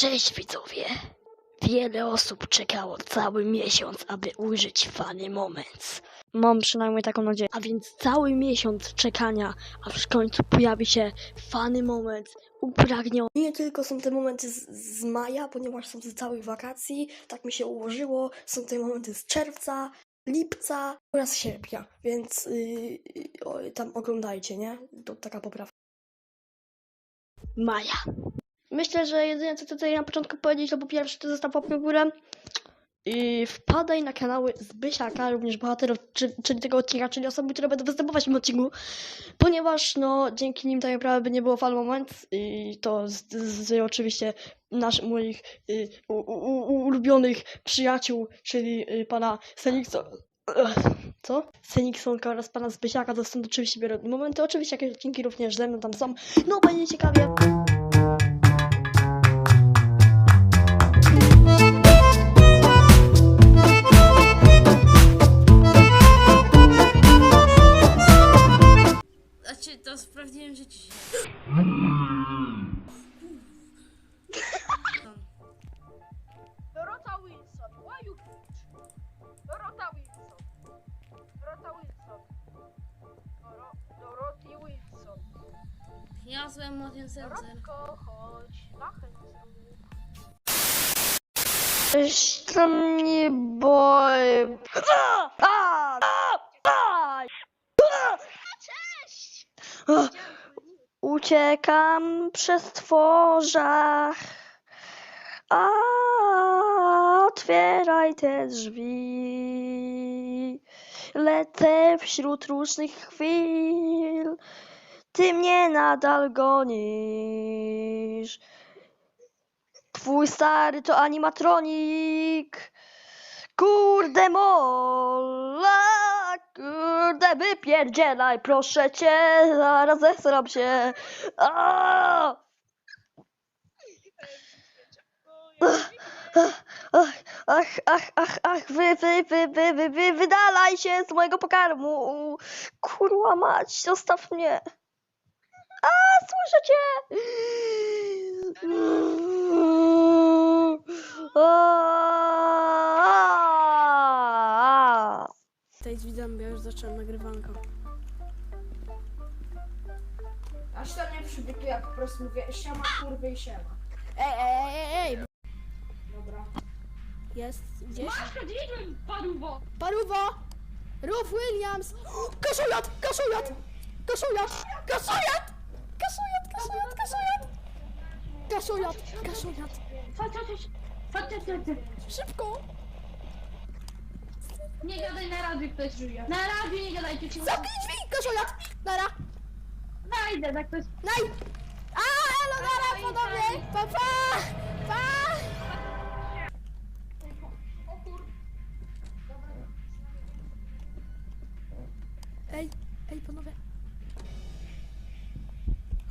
Cześć widzowie! Wiele osób czekało cały miesiąc, aby ujrzeć Funny Moments. Mam przynajmniej taką nadzieję. A więc cały miesiąc czekania, aż w końcu pojawi się Funny Moments upragniony. Nie tylko są te momenty z, z maja, ponieważ są z całych wakacji, tak mi się ułożyło. Są te momenty z czerwca, lipca oraz sierpnia, więc yy, o, tam oglądajcie, nie? To taka poprawka. Maja. Myślę, że jedyne co tutaj na początku powiedzieć, to po pierwsze to zostaw łapkę w górę i wpadaj na kanały Zbysiaka, również bohaterów, czy, czyli tego odcinka, czyli osoby, które będą występować w tym odcinku, ponieważ no dzięki nim tak naprawdę nie było fan moment i to z, z, z oczywiście nasz, moich y, u, u, ulubionych przyjaciół, czyli y, pana Senikson. Co? Seniksonka oraz pana Zbysiaka, to są oczywiście biorę momenty. Oczywiście jakieś odcinki również ze mną tam są. No, będzie ciekawie. Dorota Wilson, why you bitch? Dorota Wilson. Dorota Wilson. Doro Doroty Wilson. Ja złem Modern Sensor. Dorotko, chodź na chętnie. Coś tam mnie boi. A! A! A! A! Cześć! A! Uciekam przez tworzach. A otwieraj te drzwi. Lecę wśród różnych chwil. Ty mnie nadal gonisz. Twój stary to animatronik. Kurde mola, kurde wypierdzielaj, proszę cię, zaraz zesram się. A! Ach, ach, ach, ach, ach, wy, wy, wy, wy, wy, wy, wydalaj się z mojego pokarmu. Kurwa mać, zostaw mnie. A, słyszę cię. A! Cześć widzom, ja już zacząłem nagrywanko. Aż to nie przybytu, ja po prostu mówię siema kurwy i siema. Ej, ej, ej, ej! Dobra. Jest gdzieś? Masz wiedźmy paruwo! Paruwo! Ruf Williams! Kaszujat! Kaszujat! Kaszujat! Kaszujat! Kaszujat! Kaszujat! Kaszujat! Kaszujat! Kaszujat! Chodź, chodź, chodź. Chodź, chodź, chodź. Szybko! Nie gadaj na radiu, ktoś żyje. Na radiu nie gadajcie, ci Zamknij drzwi! Kaszujat! Nara! Najdę, tak ktoś... Naj! A, elo, nara, podobnie! Pa, pa! Pa! O kur... Ej, ej, panowie.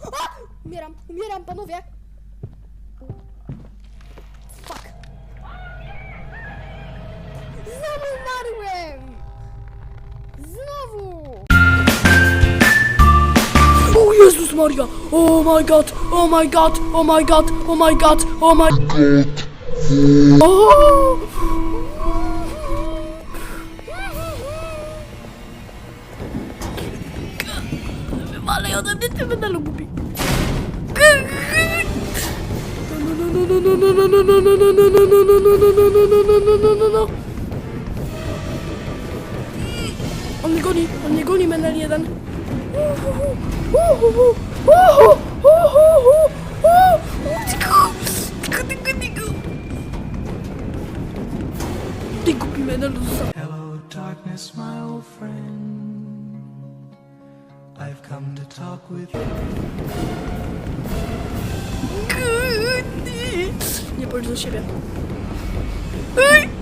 A! Umieram, umieram, panowie! Umarłem! Znowu! O Jezus Maria! Oh my god! Oh my god! Oh my god! Oh my god! Oh my god! Oh! Wywalej ode mnie, ty medalu głupi! No, no, no, no, no, no, no, no, no, no, no, no, no, no, no, no, Hello, darkness, my old friend. I've come to talk with you. Nie policz do siebie. Uciekaj!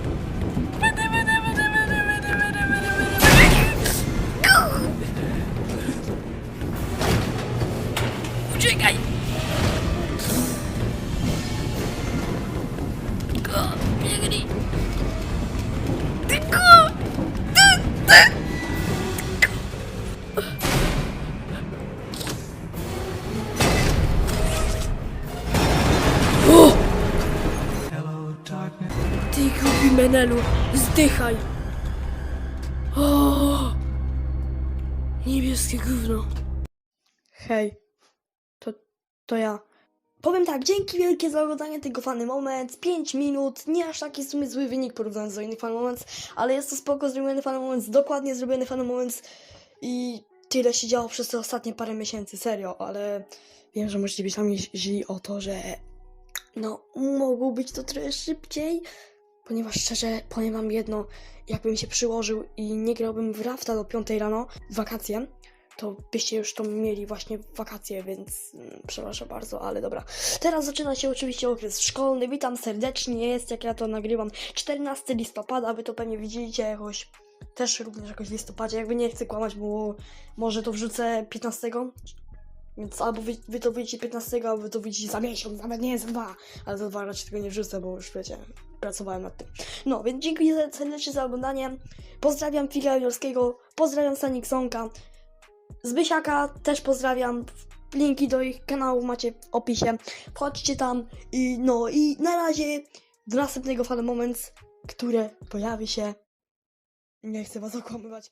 biegnij! Ty ku! Ty, menelu, zdychaj! O! Niebieskie gówno. Hej, to, to ja. Powiem tak, dzięki wielkie za oglądanie tego Funny Moments. 5 minut, nie aż taki w sumie zły wynik porównując do innych Funny Moments, ale jest to spoko zrobiony Funny Moments, dokładnie zrobiony Funny Moments i tyle się działo przez te ostatnie parę miesięcy, serio, ale wiem, że możecie być na mnie źli o to, że no, mogło być to trochę szybciej, ponieważ szczerze powiem wam jedno, jakbym się przyłożył i nie grałbym w rafta do 5 rano w wakacje, to byście już to mieli właśnie w wakacje, więc mm, przepraszam bardzo, ale dobra. Teraz zaczyna się oczywiście okres szkolny. Witam serdecznie, jest jak ja to nagrywam 14 listopada, wy to pewnie widzieliście jakoś też również jakoś w listopadzie, jakby nie chcę kłamać, bo może to wrzucę 15, więc albo wy, wy to widzicie 15, albo wy to widzicie za miesiąc, nawet nie za dwa, ale za dwa raczej tego nie wrzucę, bo już wiecie, pracowałem nad tym. No, więc dziękuję serdecznie za oglądanie. Pozdrawiam Fila Jurskiego, pozdrawiam Sonicsonka, Zbysiaka też pozdrawiam. Linki do ich kanałów macie w opisie. Wchodźcie tam i no i na razie do następnego Fan Moments, które pojawi się. Nie chcę was okłamywać.